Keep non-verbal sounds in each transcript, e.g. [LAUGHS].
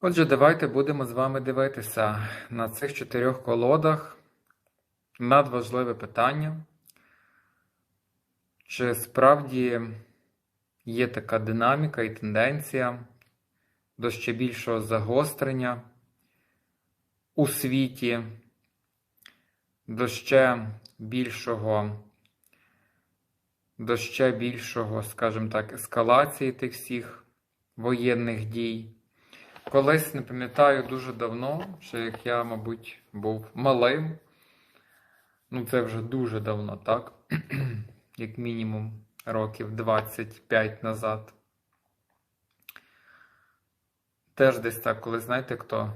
Отже, давайте будемо з вами дивитися на цих чотирьох колодах надважливе питання. Чи справді є така динаміка і тенденція до ще більшого загострення у світі, до ще більшого, до ще більшого, скажімо так, ескалації тих всіх воєнних дій? Колись не пам'ятаю дуже давно, ще як я, мабуть, був малим. Ну, це вже дуже давно, так? [CLEARS THROAT] Як мінімум років 25 назад. Теж десь так, коли знаєте, хто?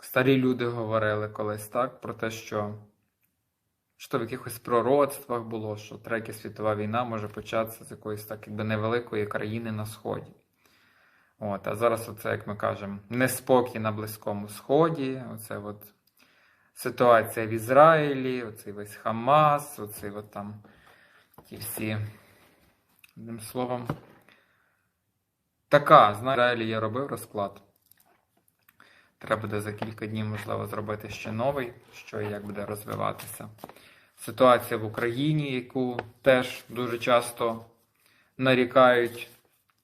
Старі люди говорили колись так, про те, що що в якихось пророцтвах було, що Третя світова війна може початися з якоїсь так якби невеликої країни на Сході. От, А зараз, оце, як ми кажемо, неспокій на Близькому Сході, оце от ситуація в Ізраїлі, оцей весь Хамас, оцей от там ті всі. Одним словом, така, знаєте, в Ізраїлі я робив розклад. Треба буде за кілька днів, можливо, зробити ще новий, що і як буде розвиватися. Ситуація в Україні, яку теж дуже часто нарікають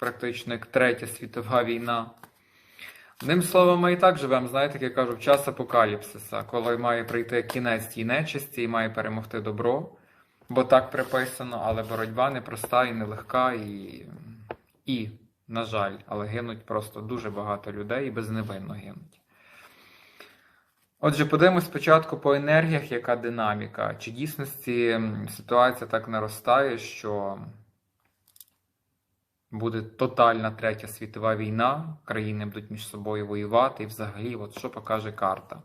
практично як Третя світова війна. Одним словом, ми і так живемо, знаєте, як я кажу, в час апокаліпсиса, коли має прийти кінець тій нечисті і має перемогти добро, бо так приписано, але боротьба непроста і нелегка, і, і на жаль, але гинуть просто дуже багато людей і безневинно гинуть. Отже, подивимось спочатку по енергіях, яка динаміка. Чи дійсності ситуація так наростає, що буде тотальна третя світова війна, країни будуть між собою воювати, і взагалі, от що покаже карта.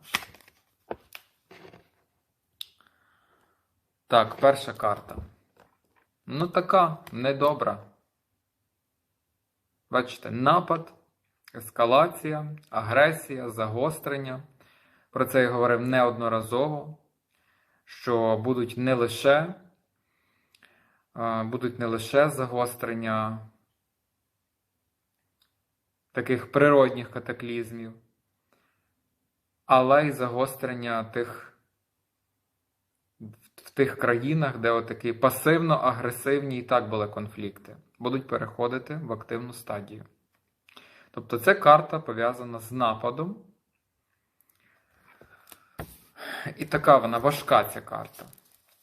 Так, перша карта. Ну, така недобра. Бачите, напад, ескалація, агресія, загострення. Про це я говорив неодноразово, що будуть не лише будуть не лише загострення таких природних катаклізмів, але й загострення тих, в тих країнах, де отакі пасивно-агресивні і так були конфлікти, будуть переходити в активну стадію. Тобто ця карта пов'язана з нападом. І така вона важка ця карта.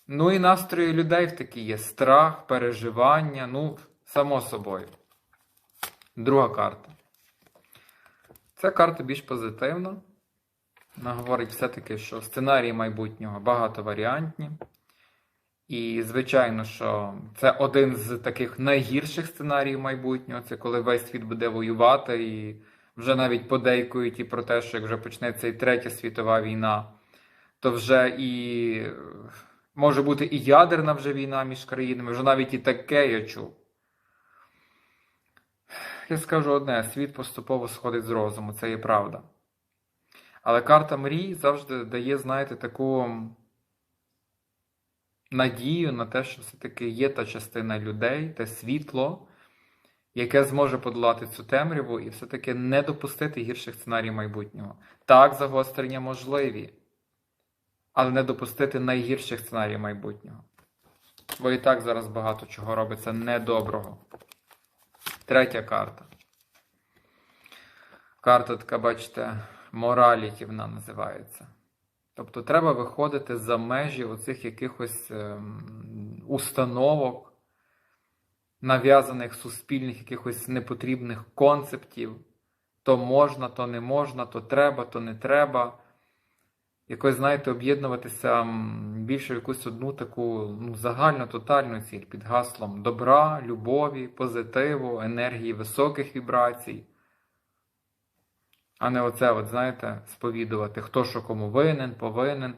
Ну і настрої людей в такі є страх, переживання, ну, само собою. Друга карта. Ця карта більш позитивна. Вона говорить все-таки, що сценарії майбутнього багатоваріантні. І, звичайно, що це один з таких найгірших сценаріїв майбутнього. Це коли весь світ буде воювати, і вже навіть подейкують і про те, що як вже почнеться і Третя світова війна, то вже і може бути і ядерна вже війна між країнами, вже навіть і таке я чув. Я скажу одне: світ поступово сходить з розуму, це є правда. Але карта мрій завжди дає, знаєте, таку надію на те, що все-таки є та частина людей, те світло, яке зможе подолати цю темряву і все-таки не допустити гірших сценаріїв майбутнього. Так, загострення можливі, але не допустити найгірших сценаріїв майбутнього. Бо і так зараз багато чого робиться недоброго. Третя карта. Карта така, бачите, мораліті вона називається. Тобто треба виходити за межі оцих якихось ем, установок, нав'язаних суспільних якихось непотрібних концептів. То можна, то не можна, то треба, то не треба. Якось, знаєте, об'єднуватися більше в якусь одну таку ну, загальну тотальну ціль під гаслом добра, любові, позитиву, енергії високих вібрацій. А не оце, от, знаєте, сповідувати, хто що кому винен, повинен.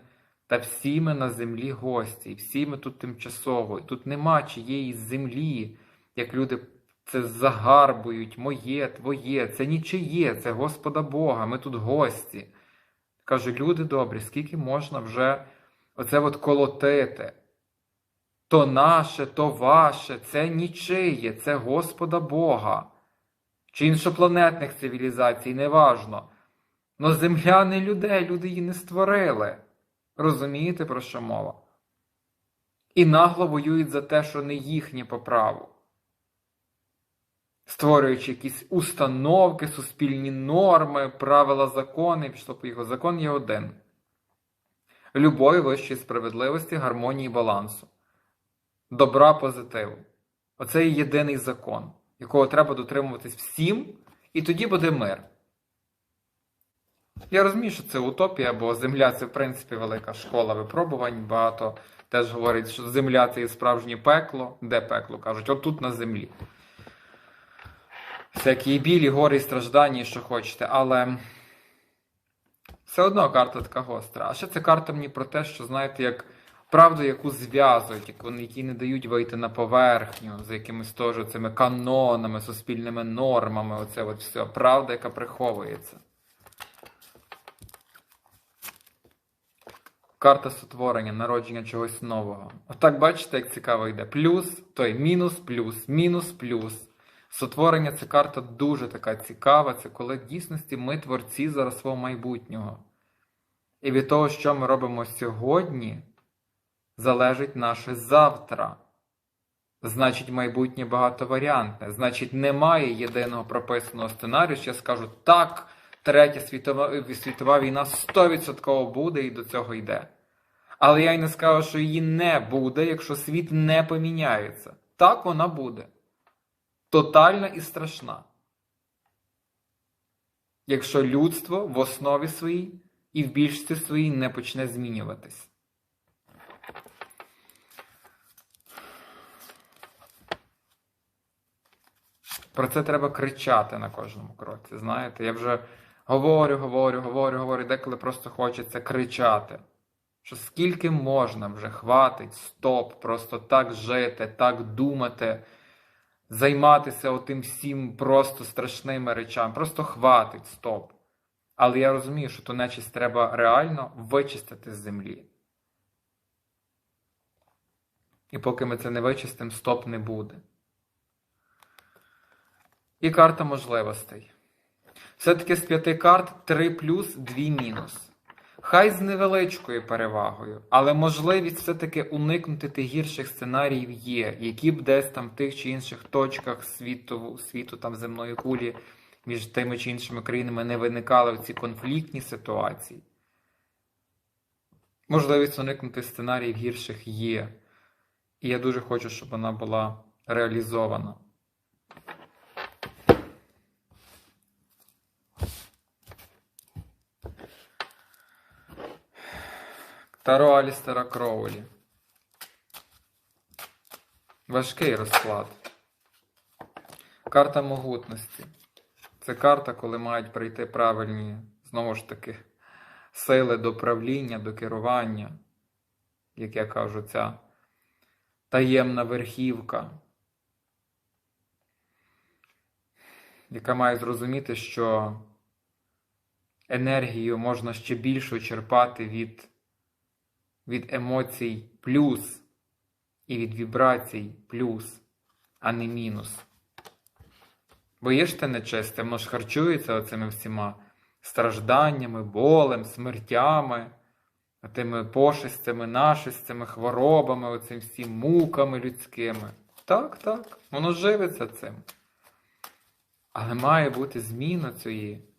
Та всі ми на землі гості, всі ми тут тимчасово. І тут нема чиєї землі, як люди це загарбують, моє, твоє, це нічиє, це Господа Бога, ми тут гості. Кажу, люди добрі, скільки можна вже оце от колотити? То наше, то ваше, це нічиє, це Господа Бога. Чи іншопланетних цивілізацій, неважно. Но земля не людей, люди її не створили. Розумієте, про що мова? І нагло воюють за те, що не їхнє по праву. Створюючи якісь установки, суспільні норми, правила, закони, пішло його закон є один. Любові вищої справедливості, гармонії балансу, добра позитиву. Оце є єдиний закон, якого треба дотримуватись всім, і тоді буде мир. Я розумію, що це утопія, бо земля це, в принципі, велика школа випробувань. Багато теж говорять, що земля це є справжнє пекло. Де пекло? Кажуть, отут на землі. Всякі білі, гори, і страждання, що хочете, але все одно карта така гостра. А ще ця карта мені про те, що, знаєте, як правду, яку зв'язують, які не дають вийти на поверхню, за якимись теж цими канонами, суспільними нормами. Оце от все. Правда, яка приховується. Карта сотворення, народження чогось нового. Отак бачите, як цікаво йде. Плюс, той мінус, плюс, мінус, плюс. Сотворення це карта дуже така цікава. Це коли в дійсності ми творці зараз свого майбутнього. І від того, що ми робимо сьогодні, залежить наше завтра. Значить, майбутнє багатоваріантне. Значить, немає єдиного прописаного сценарію, що я скажу так, третя світова, світова війна 100% буде і до цього йде. Але я й не скажу, що її не буде, якщо світ не поміняється. Так вона буде. Тотальна і страшна. Якщо людство в основі своїй і в більшості своїй не почне змінюватись. Про це треба кричати на кожному кроці. Знаєте, я вже говорю, говорю, говорю, говорю, деколи просто хочеться кричати. Що скільки можна вже хватить, стоп, просто так жити, так думати, займатися отим всім просто страшними речами. Просто хватить, стоп. Але я розумію, що ту нечисть треба реально вичистити з землі. І поки ми це не вичистимо, стоп не буде. І карта можливостей. Все-таки з п'яти карт 3 плюс, 2 мінус. Хай з невеличкою перевагою, але можливість все-таки уникнути тих гірших сценаріїв є, які б десь там в тих чи інших точках світу, світу там земної кулі між тими чи іншими країнами не виникали в ці конфліктні ситуації. Можливість уникнути сценаріїв гірших є. І я дуже хочу, щоб вона була реалізована. Таро Алістера Кроулі. Важкий розклад. Карта могутності. Це карта, коли мають прийти правильні, знову ж таки, сили до правління, до керування, як я кажу, ця таємна верхівка, яка має зрозуміти, що енергію можна ще більше черпати від від емоцій плюс і від вібрацій плюс, а не мінус. Бо є ж те нечисте, воно ж харчується оцими всіма стражданнями, болем, смертями, тими пошестями, нашестями, хворобами, оцим всім муками людськими. Так, так, воно живиться цим. Але має бути зміна цієї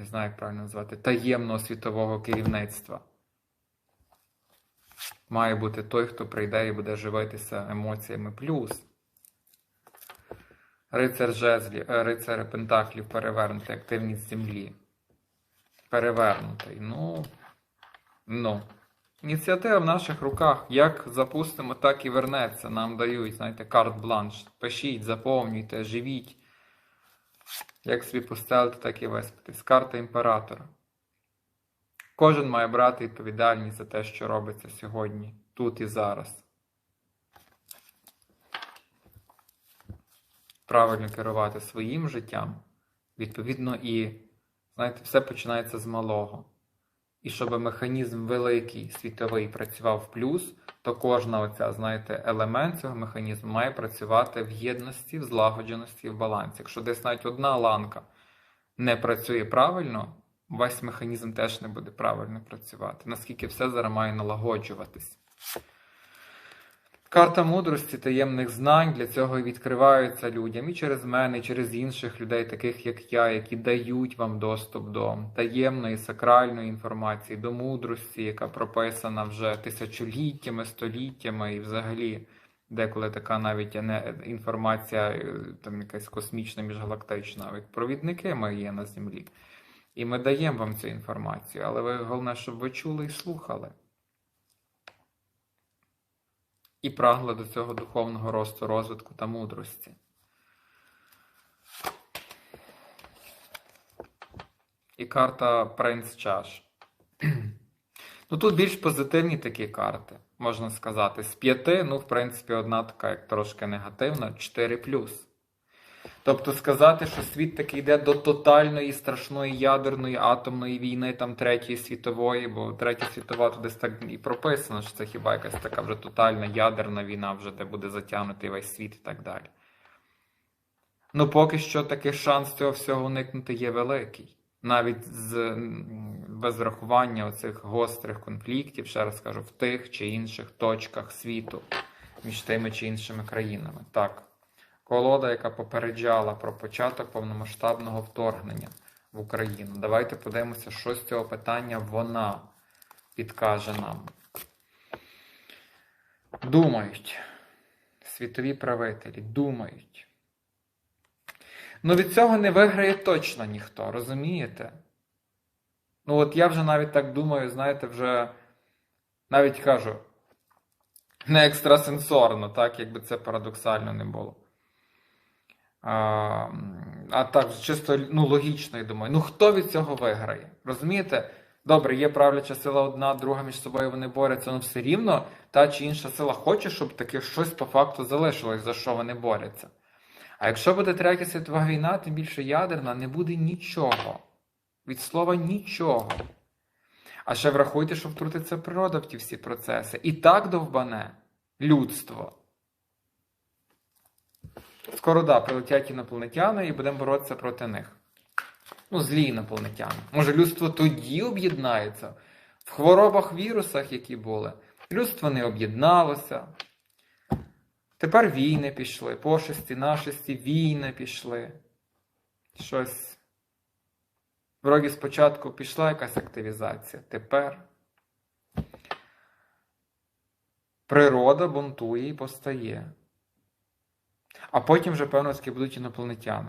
не знаю, як правильно назвати, таємного світового керівництва. Має бути той, хто прийде і буде живитися емоціями плюс. Рицар жезлі, е, рицар Пентаклів перевернутий, активність землі. Перевернутий. Ну. Ну. Ініціатива в наших руках. Як запустимо, так і вернеться. Нам дають, знаєте, карт-бланш. Пишіть, заповнюйте, живіть. Як собі постелити, так і виспатись. Карта імператора. Кожен має брати відповідальність за те, що робиться сьогодні, тут і зараз. Правильно керувати своїм життям. Відповідно, і, знаєте, все починається з малого. І щоб механізм великий, світовий працював в плюс, то кожна оця, знаєте, елемент цього механізму має працювати в єдності, в злагодженості, в балансі. Якщо десь навіть одна ланка не працює правильно, весь механізм теж не буде правильно працювати. Наскільки все зараз має налагоджуватись. Карта мудрості таємних знань для цього і відкриваються людям і через мене, і через інших людей, таких як я, які дають вам доступ до таємної сакральної інформації, до мудрості, яка прописана вже тисячоліттями, століттями, і взагалі деколи така навіть інформація, е, там якась космічна, міжгалактична. Як провідники ми є на землі. І ми даємо вам цю інформацію, але ви головне, щоб ви чули і слухали. І прагла до цього духовного росту, розвитку та мудрості. І карта Принц Чаш. [CLEARS THROAT] Ну тут більш позитивні такі карти, можна сказати. З п'яти, ну, в принципі, одна така, як трошки негативна, 4 Тобто сказати, що світ таки йде до тотальної страшної ядерної атомної війни, там Третьої світової, бо Третя світова то десь так і прописано, що це хіба якась така вже тотальна ядерна війна, вже де буде затягнутий весь світ і так далі. Ну, поки що такий шанс цього всього уникнути є великий. Навіть з, без врахування оцих гострих конфліктів, ще раз кажу, в тих чи інших точках світу між тими чи іншими країнами. Так колода, яка попереджала про початок повномасштабного вторгнення в Україну. Давайте подивимося, що з цього питання вона підкаже нам. Думають. Світові правителі думають. Ну, від цього не виграє точно ніхто, розумієте? Ну, от я вже навіть так думаю, знаєте, вже навіть кажу, не екстрасенсорно, так, якби це парадоксально не було. А а так, чисто ну, логічно, я думаю. Ну хто від цього виграє? Розумієте? Добре, є правляча сила одна, друга між собою вони борються, але ну, все рівно та чи інша сила хоче, щоб таке щось по факту залишилось, за що вони борються. А якщо буде третя світова війна, тим більше ядерна, не буде нічого. Від слова нічого. А ще врахуйте, що втрутиться природа в ті всі процеси. І так довбане людство. Скоро да, прилетять інопланетяни і будемо боротися проти них. Ну, злі інопланетяни. Може, людство тоді об'єднається в хворобах, вірусах, які були. Людство не об'єдналося. Тепер війни пішли, пошесті, нашесті, війни пішли. Щось. Вроді спочатку пішла якась активізація. Тепер природа бунтує і постає. А потім вже, певно, таки будуть інопланетяни.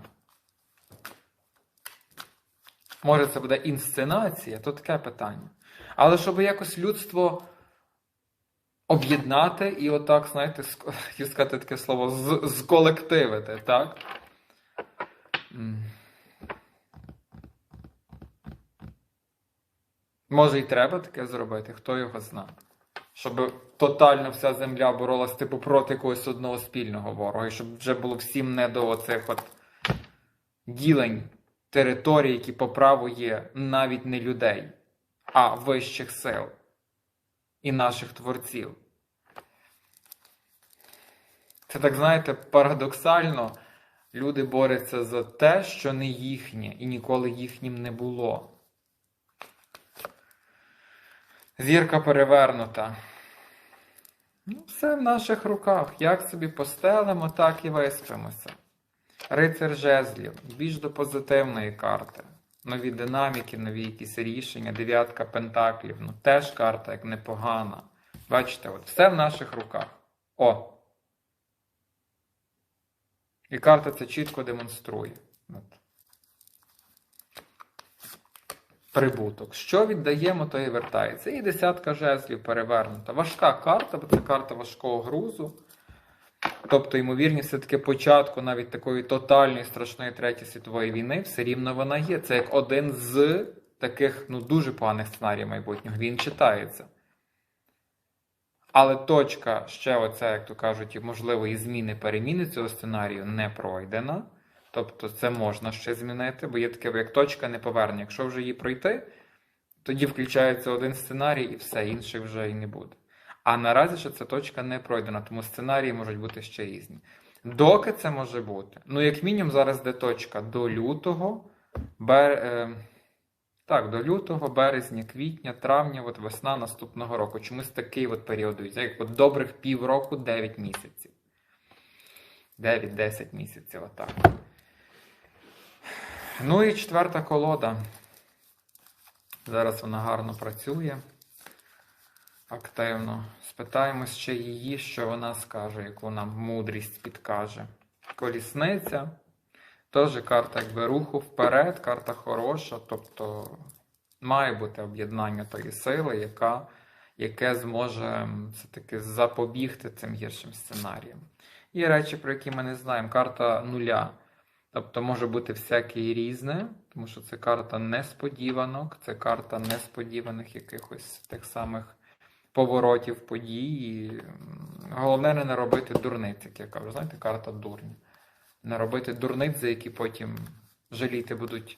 Може, це буде інсценація, то таке питання. Але щоб якось людство об'єднати і отак, знаєте, [LAUGHS] хотів сказати таке слово, зколективити, так? Може і треба таке зробити, хто його знає щоб тотально вся земля боролась типу проти якогось одного спільного ворога, і щоб вже було всім не до оцих от ділень територій, які по праву є навіть не людей, а вищих сил і наших творців. Це так, знаєте, парадоксально люди борються за те, що не їхнє, і ніколи їхнім не було. Зірка перевернута. Ну, Все в наших руках. Як собі постелимо, так і виспимося. Рицар жезлів, більш до позитивної карти. Нові динаміки, нові якісь рішення, дев'ятка пентаклів. Ну, теж карта як непогана. Бачите, от все в наших руках. О! І карта це чітко демонструє. От прибуток. Що віддаємо, то і вертається. І десятка жезлів перевернута. Важка карта, бо це карта важкого грузу. Тобто, ймовірність все-таки початку навіть такої тотальної страшної Третьої світової війни, все рівно вона є. Це як один з таких ну, дуже поганих сценаріїв майбутнього. Він читається. Але точка ще, оця, як то кажуть, можливої зміни переміни цього сценарію не пройдена. Тобто це можна ще змінити, бо є таке, як точка неповернення. Якщо вже її пройти, тоді включається один сценарій і все, інших вже і не буде. А наразі ще ця точка не пройдена, тому сценарії можуть бути ще різні. Доки це може бути? Ну, як мінімум, зараз де точка до лютого Бер... е, Так, до лютого, березня, квітня, травня, от весна наступного року. Чомусь такий от період, як от добрих півроку, 9 місяців. 9-10 місяців, отак. Ну і четверта колода. Зараз вона гарно працює. Активно. Спитаємось ще її, що вона скаже, яку нам мудрість підкаже. Колісниця. Теж карта якби руху вперед, карта хороша, тобто має бути об'єднання тої сили, яка, яке зможе все-таки запобігти цим гіршим сценаріям. Є речі, про які ми не знаємо. Карта нуля. Тобто може бути всяке і різне, тому що це карта несподіванок, це карта несподіваних якихось тих самих поворотів подій. Головне не робити дурниць, як я кажу. Знаєте, карта дурня. Не робити дурниць, за які потім жаліти будуть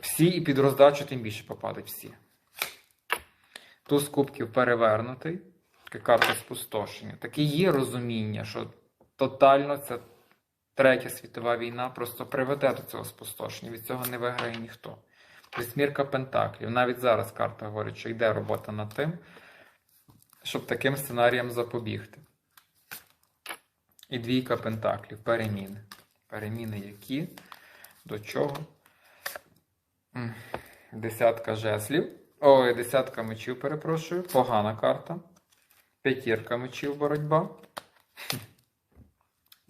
всі, і під роздачу тим більше попадуть всі. Туз кубків перевернутий. Така карта спустошення. Таке є розуміння, що тотально ця третя світова війна просто приведе до цього спустошення. Від цього не виграє ніхто. Вісьмірка Пентаклів. Навіть зараз карта говорить, що йде робота над тим, щоб таким сценаріям запобігти. І двійка Пентаклів. Переміни. Переміни які? До чого? Десятка жезлів. Ой, десятка мечів, перепрошую. Погана карта. П'ятірка мечів боротьба.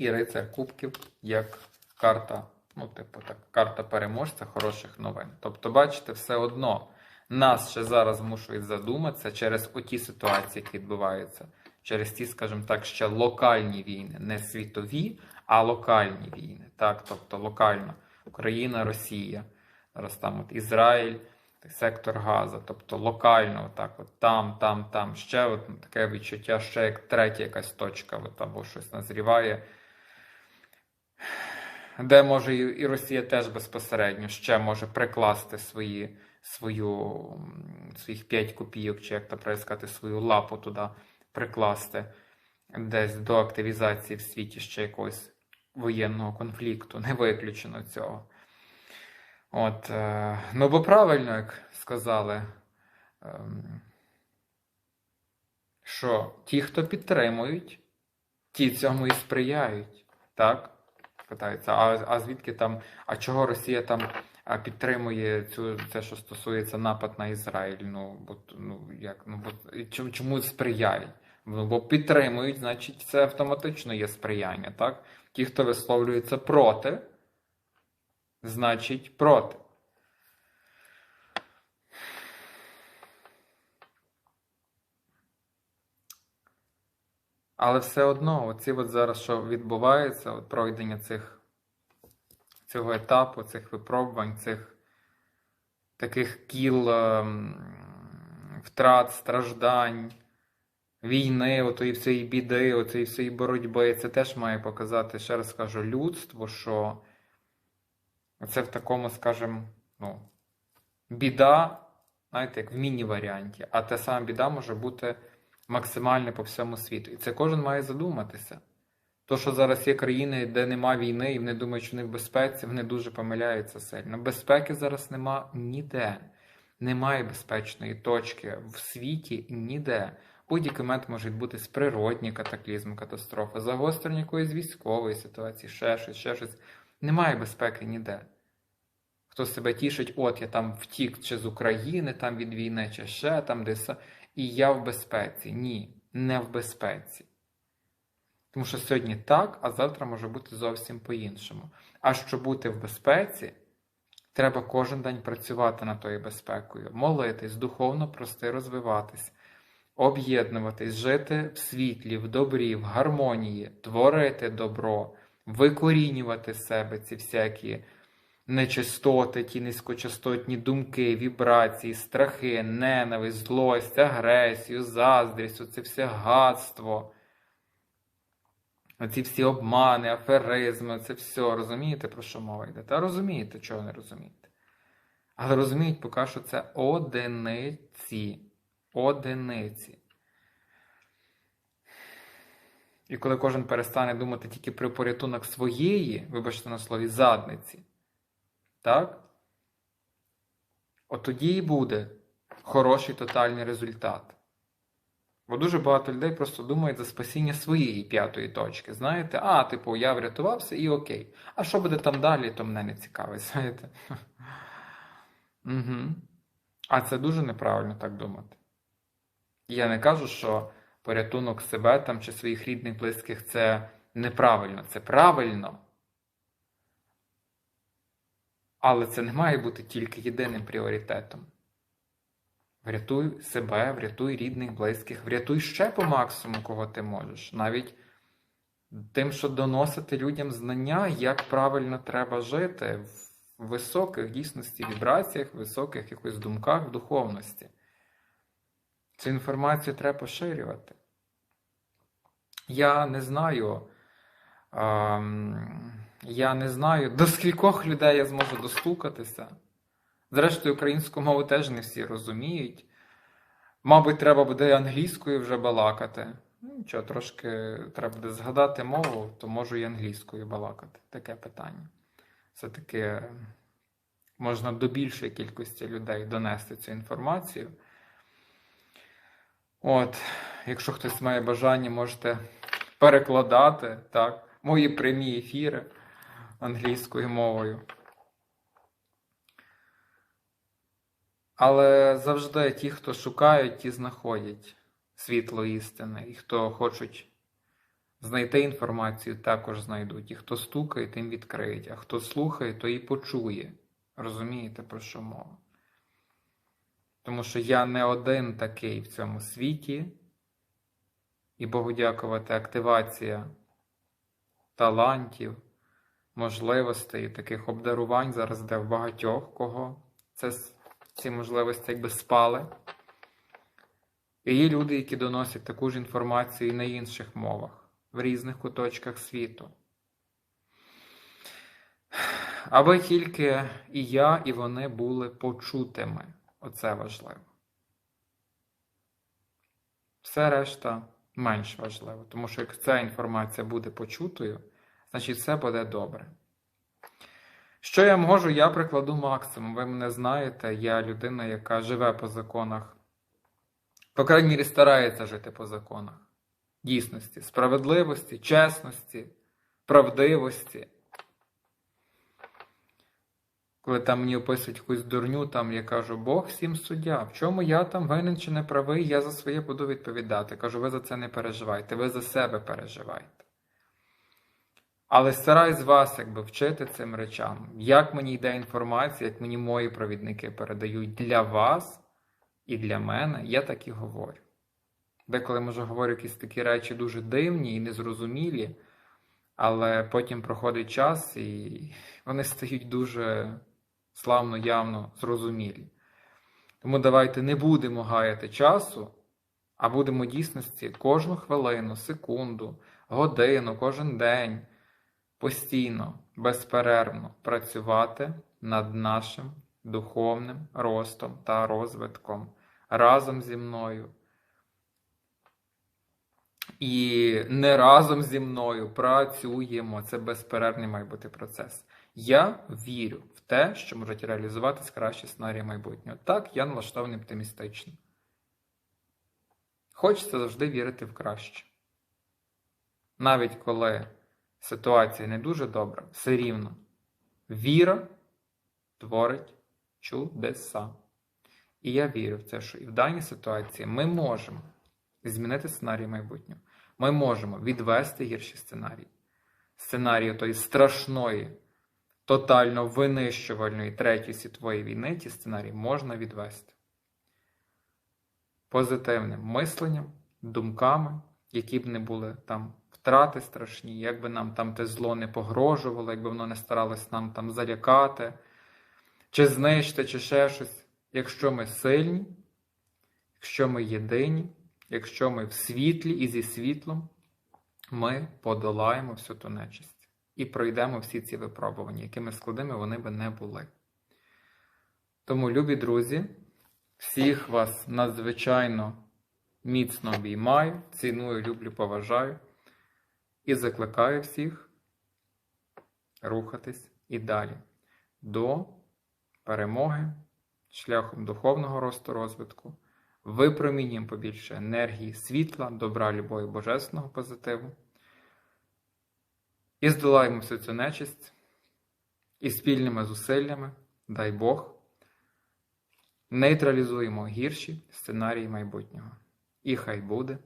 І рицар кубків як карта, ну, типу, так, карта переможця хороших новин. Тобто, бачите, все одно нас ще зараз змушують задуматися через оті ситуації, які відбуваються, через ті, скажімо так, ще локальні війни, не світові, а локальні війни. Так, тобто локально Україна, Росія, зараз там от Ізраїль сектор Газа, тобто локально, отак, от там, там, там, ще от таке відчуття, ще як третя якась точка, от, або щось назріває, де може і Росія теж безпосередньо ще може прикласти свої, свою, своїх 5 копійок, чи як правильно сказати, свою лапу туди прикласти, десь до активізації в світі ще якогось воєнного конфлікту, не виключено цього. От, е, Ну, бо правильно, як сказали, е, що ті, хто підтримують, ті цьому і сприяють. Так? Питаються, а а звідки там, а чого Росія там підтримує цю, це, що стосується напад на Ізраїль? Ну, бо, ну, як, ну, бо, чому сприяють? Ну, бо підтримують, значить, це автоматично є сприяння. так? Ті, хто висловлюється проти значить проти. Але все одно, оці от зараз, що відбувається, от пройдення цих, цього етапу, цих випробувань, цих таких кіл ем, втрат, страждань, війни, отої всієї біди, отої всієї боротьби, це теж має показати, ще раз скажу, людство, що це в такому, скажімо, ну, біда, знаєте, як в міні-варіанті, а та сама біда може бути максимальна по всьому світу. І це кожен має задуматися. То, що зараз є країни, де нема війни, і вони думають, що вони в безпеці, вони дуже помиляються сильно. Безпеки зараз нема ніде. Немає безпечної точки в світі ніде. Будь-який момент може бути природні катаклізми, катастрофи, загострення якоїсь військової ситуації, ще щось, ще щось. Немає безпеки ніде. Хто себе тішить, от я там втік чи з України, там від війни, чи ще там десь. І я в безпеці. Ні, не в безпеці. Тому що сьогодні так, а завтра може бути зовсім по-іншому. А щоб бути в безпеці, треба кожен день працювати над тою безпекою, молитись, духовно прости, розвиватись, об'єднуватись, жити в світлі, в добрі, в гармонії, творити добро, викорінювати себе ці всякі нечистоти, ті низькочастотні думки, вібрації, страхи, ненависть, злость, агресію, заздрість, оце все гадство. Оці всі обмани, аферизми, це все. Розумієте, про що мова йде? Та розумієте, чого не розумієте. Але розуміють, поки що це одиниці. Одиниці. І коли кожен перестане думати тільки про порятунок своєї, вибачте на слові, задниці, Так? От тоді і буде хороший тотальний результат. Бо дуже багато людей просто думають за спасіння своєї п'ятої точки. Знаєте, а, типу, я врятувався і окей. А що буде там далі, то мене не цікавить, [LAUGHS] знаєте? Угу. А це дуже неправильно так думати. Я не кажу, що порятунок себе там чи своїх рідних, близьких це неправильно, це правильно. Але це не має бути тільки єдиним пріоритетом. Врятуй себе, врятуй рідних, близьких, врятуй ще по максимуму, кого ти можеш. Навіть тим, що доносити людям знання, як правильно треба жити в високих дійсності вібраціях, високих якихось думках, духовності. Цю інформацію треба поширювати. Я не знаю. Ем, я не знаю, до скількох людей я зможу достукатися. Зрештою, українську мову теж не всі розуміють. Мабуть, треба буде англійською вже балакати. Ну, нічого, трошки треба буде згадати мову, то можу і англійською балакати. Таке питання. Все-таки можна до більшої кількості людей донести цю інформацію. От, якщо хтось має бажання, можете перекладати так, мої прямі ефіри англійською мовою. Але завжди ті, хто шукають, ті знаходять світло істини. І хто хочуть знайти інформацію, також знайдуть. І хто стукає, тим відкриють. А хто слухає, то і почує. Розумієте, про що мова? Тому що я не один такий в цьому світі, і Богу дякувати, активація талантів, можливостей, таких обдарувань зараз де в багатьох кого це ці можливості якби спали. І є люди, які доносять таку ж інформацію і на інших мовах, в різних куточках світу. Аби тільки і я, і вони були почутими. Оце важливо. Все решта менш важливо, тому що як ця інформація буде почутою, значить все буде добре. Що я можу, я прикладу максимум. Ви мене знаєте, я людина, яка живе по законах. По крайній мірі, старається жити по законах. Дійсності, справедливості, чесності, правдивості. Коли там мені описують якусь дурню, там я кажу, Бог всім суддя. В чому я там винен чи не правий, я за своє буду відповідати. Кажу, ви за це не переживайте, ви за себе переживайте. Але стараюсь вас якби вчити цим речам. Як мені йде інформація, як мені мої провідники передають для вас і для мене, я так і говорю. Деколи, може, говорю якісь такі речі дуже дивні і незрозумілі, але потім проходить час і вони стають дуже славно, явно зрозумілі. Тому давайте не будемо гаяти часу, а будемо дійсності кожну хвилину, секунду, годину, кожен день постійно, безперервно працювати над нашим духовним ростом та розвитком разом зі мною. І не разом зі мною працюємо. Це безперервний має бути процес. Я вірю в те, що можуть реалізуватись кращі сценарії майбутнього. Так, я налаштований оптимістично. Хочеться завжди вірити в краще. Навіть коли ситуація не дуже добра, все рівно. Віра творить чудеса. І я вірю в це, що і в даній ситуації ми можемо змінити сценарій майбутнього. Ми можемо відвести гірші сценарії. Сценарії тої страшної, тотально винищувальної Третьої світової війни, ті сценарії можна відвести. Позитивним мисленням, думками, які б не були там втрати страшні, як би нам там те зло не погрожувало, якби воно не старалось нам там залякати, чи знищити, чи ще щось. Якщо ми сильні, якщо ми єдині, якщо ми в світлі і зі світлом, ми подолаємо всю ту нечисть і пройдемо всі ці випробування, якими складними вони би не були. Тому, любі друзі, всіх вас надзвичайно міцно обіймаю, ціную, люблю, поважаю і закликаю всіх рухатись і далі. до перемоги шляхом духовного росту розвитку, випромінюємо побільше енергії, світла, добра, любові, божественного позитиву. І здолаємо всю цю нечисть, і спільними зусиллями, дай Бог, нейтралізуємо гірші сценарії майбутнього. І хай буде